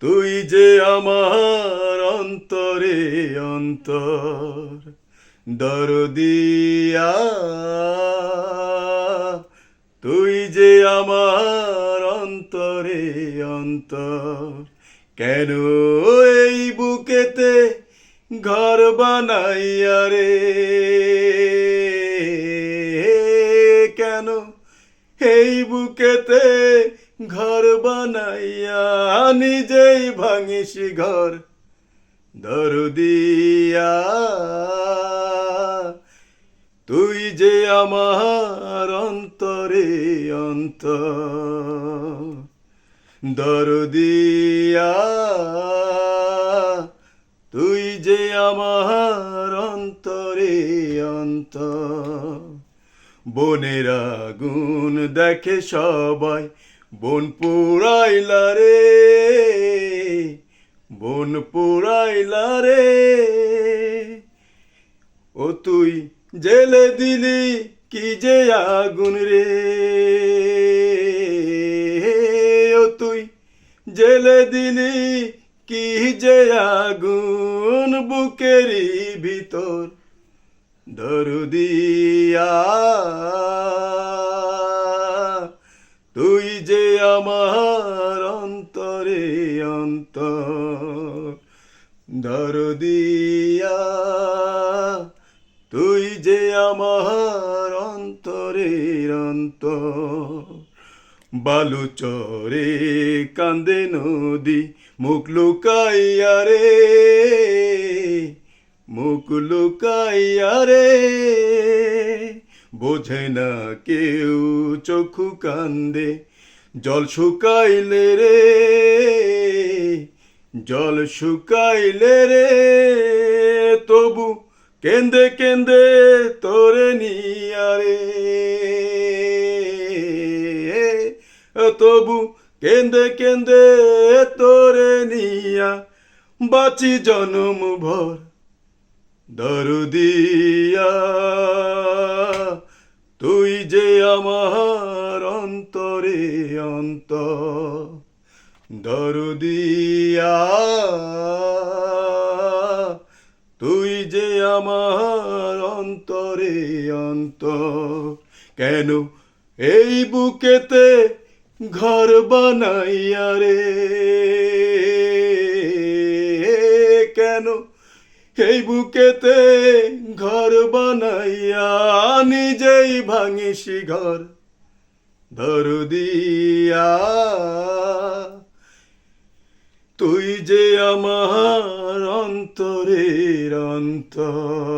তুই যে আমার অন্তরে অন্তর দরদিয়া তুই যে আমার অন্তরে অন্তর, কেন এই বুকেতে ঘর বানাইয়া রে? বুকেতে ঘর বানাইয়া নিজেই ভাঙিস ঘর। দরদিয়া তুই যে আমার অন্তরে অন্তর। দরদিয়া তুই যে আমার অন্তর বনের আগুন দেখে সবাই, বন পুরাইলা রে, বন পুরাইলা রে। ও তুই জেলে দিলি কি যে আগুন রে? ও তুই জেলে দিলি কি যে আগুন বুকেরই ভিতর? দরদিয়া, তুই যে আমার অন্তরে অন্তর। দরদিয়া, তুই যে আমার অন্তর বালু চরে কান্দে নদী, মুখ লুকাইয়া রে। মুখ লুকাইয়া রে, বোঝে না কেউ চক্ষু কান্দে, জল শুকাইলে রে, জল শুকাইলে রে, তবু কেন্দে কেন্দে তোরে নিয়ারে তবু কেন্দে কেন্দে তোরে নিয়া, বাঁচি জনম ভর দরদিয়া, তুই যে আমার অন্তরে অন্তর দরদিয়া, তুই যে আমার অন্তরে অন্তর কেন এই বুকেতে ঘর বানাইয়া রে? কেন এই বুকেতে ঘর বানাইয়া নিজেই ভাঙিসি ঘর। ধরু দিয়া তুই যে আমার অন্তরের অন্তর।